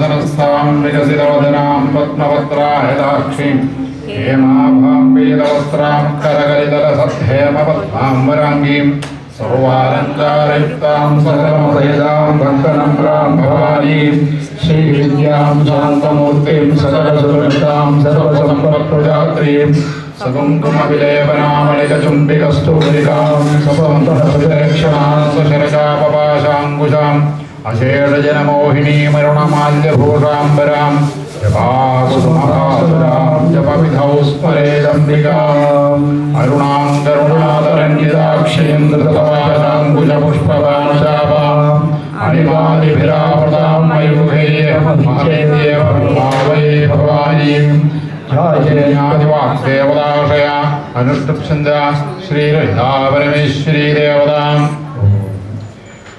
सनस्तान निजसित वदनाम पत्मवत्राय दाक्षिम हेमाभाम पीदवस्त्राम करगलितल सत्थेम पत्ताम वरांगीम सर्वारंचारिप्ताम सत्रम सेजाम बंकनम प्राम भवारीम श्रीविद्याम जान्तमूर्तिम सत्रसुरिप्ताम അശേഷജനമോഹിനി മരുണമാല്യഭൂഷാംബരാം ജപാസുമഹാസുരാം ജപവിധൗസ്മരേദംബികാം അരുണാം കരുണാതരഞ്ജിതാക്ഷയം ധൃതവാശാങ്കുശപുഷ്പവാശാവാം അനിവാദിഭിരാവൃതാം മയൂഹേയ മഹേയ ഭവാവേ ഭവാനീം ദേവതാശയ അനുഷ്ഠപ്സന്ത ശ്രീലളിതാപരമേശ്വരീ ദേവതാം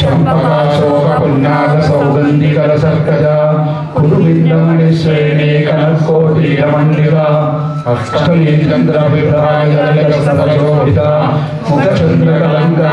చంపకాశోక పుణ్యాద సౌగంధికర సర్కజ కురువిందమణి శ్రేణి కనకోటీరమండిక అష్టమీ చంద్ర విభ్రాజోహిత ముఖచంద్రకలంకా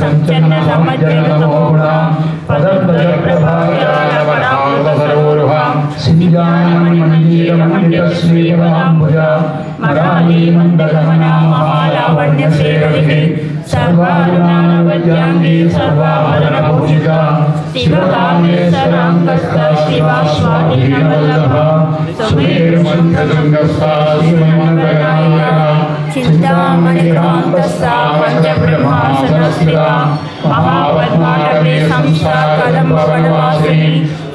ಸಂಚನ ಸಮಜ್ಜನ ಪದಂತ ಪ್ರಭಾವ మధ్యమ స్తనభారవన్మధ్యపట్టబంధవలిత్వయ అరుణారుణగౌసంభవస్రభాస్వకడీరవి రత్నకింకిణిగారణ్యరసనాదామభూషిత కామీశన్యాల సౌభాగ్యమానందగోరుదయాంగ మాణిక్యమకుడాకార జానద్వయ విరాజిత ఇంద్రకోపరీక్షిప్తస్మరదూరావలీష గూఢవిభాగోర్మవిష్ణుకేష్ణప్రధాన్విత నగధీవిత సంచలన సమజ్జన నమోగుణ పదద్వయ ప్రభాయాలవరావసరోరుహ సింజానమణీయమండితశ్రీరాంబుజ మరాళీమండగమనా మహాలావణ్య సేవకి సర్వారుణానవద్యాంగి సర్వాభరణభూషిత శివకామేశ్వరాంకస్త శివాశ్వాధీనవల్లభ సుమేరుమంత్రదుంగస్తా శివమంగళాయక చింతామణికాంతస్థా పంచబ్రహ్మాసనస్థిత మహాపద్మాటవే సంస్థా కదంబవనవాసిని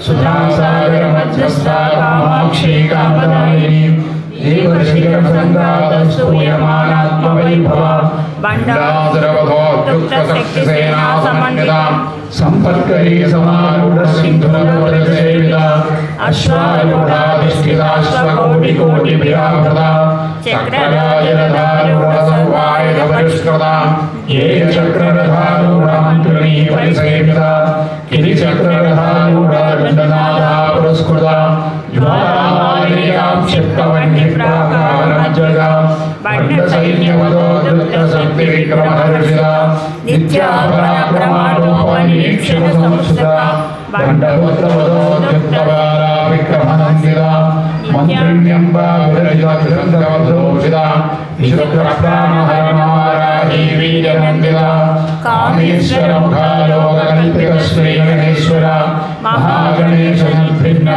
సుధాసాగర మధ్యస్థ కామాక్షి కామదాయిని దేవశిఖరసంగాతూయమానాత్మవైభవ బండాధరవధోక్తశక్తిసేనా సమన్వితాం సంపత్కరీ సమారూఢ సింధురసేవిత అశ్వారూఢాధిష్ఠితాశ్వకోటికోటిభిరాభృత చక్రరాజరథారూఢ సర్వాయుధ పరిష్కృత దృప్త శక్తి విక్రమహర్షిత నిత్యా పరాక్రమారూపనిరీక్షణ సంస్థ బండపుత్రవదో దృప్తవారా విక్రమనందిత త్రిణ్యంబా విరజిత విశుద్ధప్రాణహరణారాహి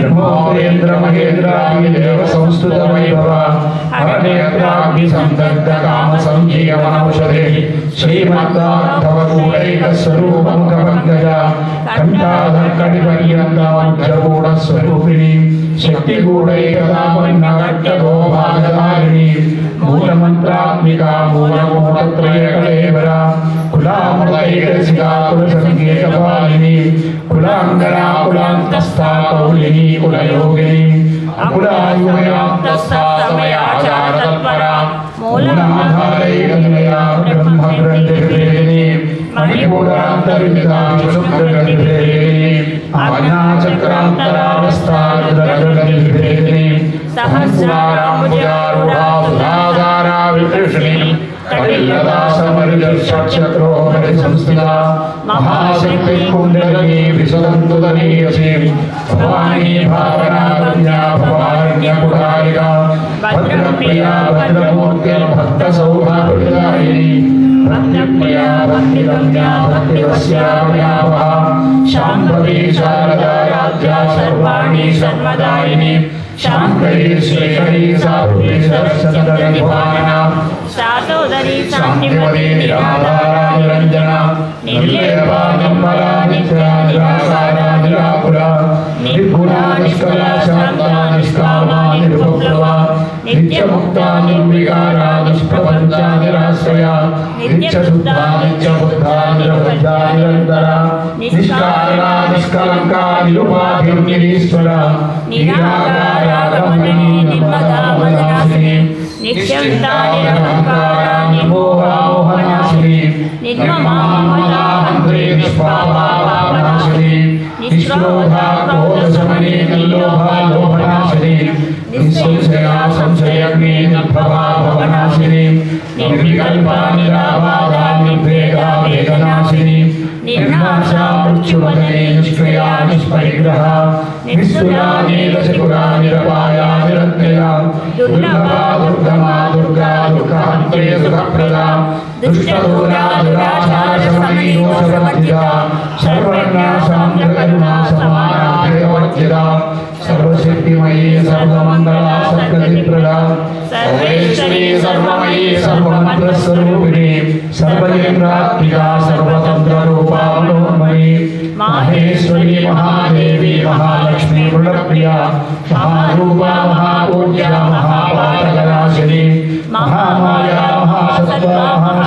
బ్రహ్మోరేంద్ర మహేంద్రాది దేవ సందగ్ధ కామ సంజీవనౌషధే శ్రీమద్ధార్థవగూఢైక స్వరూపముఖ పంకజ కంఠాధర్కటి స్వరూపిణి శక్తి గూఢైకదాపన్న ఘట్టగో కులామృతైకశిఖా కులసంగీతపాలిని కులాంగనా కులాంతస్థా కౌలిని కులయోగిని అకులాయుమయాంతస్థా సమయాచారతత్పరా మూలాధారైకనిలయా బ్రహ్మగ్రంథిని మణిపూరాంతర్విదా శుక్రగ్రంథిని ఆజ్ఞాచక్రాంతరావస్థాగ్రంథిని సహస్రారాంబుజారుఢా సుధాధారా వికృష్ణి కటిల్లదా మహాశక్తి కుండలిని విశదంతుదనీయసి. భవానీ భావనా కన్యా భవారణ్య కుడారిక భద్రప్రియా భద్రమూర్తి భక్త సౌభాగ్యదాయిని భక్తిప్రియా భక్తిగమ్యా భక్తివస్యామయావహ శాంభవి శారదా రాజ్యా సర్వాణి సర్వదాయిని శాంకరీ శ్రీకరీ శాతోదరి శాంతిమతి నిరాధారా నిరంజన నిత్యా నిరాకుల నిర్గుణా శాంతా నిష్కామా నిరుపప్లవ నిత్యముక్తా నిర్వికారా నిష్ప్రపంచా నిష్కలంకా నిరుపాధిర్నిరీశ్వర నిరాకారాగమని నిర్మదా వదనాశిని నిశ్చింతా నిరహంకారా నిర్మోహామోహనాశిని నిర్మమామలాహంత్రే నిష్పాపాపాపనాశిని నిష్క్రోధా క్రోధశమని నిర్లోభా లోభనాశిని నిస్సంశయా సంశయగ్ని నిర్భవా భవనాశిని నిర్వికల్పా నిరాబాధా నిర్వేగా వేగనాశిని నిర్నాశా మృత్యువదనే నిష్క్రియా నిష్పరిగ్రహ నిస్సులా నీలశకురా నిరపాయా నిరత్యయా దుర్లభా దుర్గమా దుర్గా దుఃఖహంత్రే సుఖప్రదా దుష్టదూరా దురాచార శమనీ దోషవర్జిత సర్వజ్ఞాసాం జగరుణా సమానా భయవర్జిత సర్వశక్తిమయీ సర్వమంగళా సద్గతిప్రదా సర్వేశ్వరీ సర్వమయీ సర్వమంత్రస్వరూపిణి సర్వేంద్రాత్మికా సర్వతంత్రరూపా మనోన్మయీ మహేశ్వరి మహాదేవి మహాలక్ష్మి మృడప్రియ మహారూపా మహాపూజ్య మహాపాతకనాశిని మహామాయా మహాసత్వ మహాశక్తి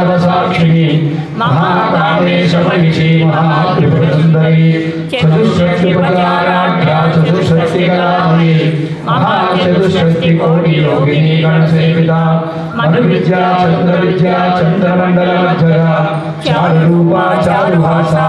పూజిత మహేశ్వర మహాకల్ప మహాతాండవ సాక్షిణి మహాకామేశ మహిషి మహాత్రిపుర సుందరి చతుషష్టి ప్రకారాఢ్య చతుషష్టి కళామణి మహాచతుశక్తి కోటి యోగిని గణసేవిత మను విద్యా చంద్ర విద్యా చంద్రమండల మధ్య చారు రూపా చారు భాషా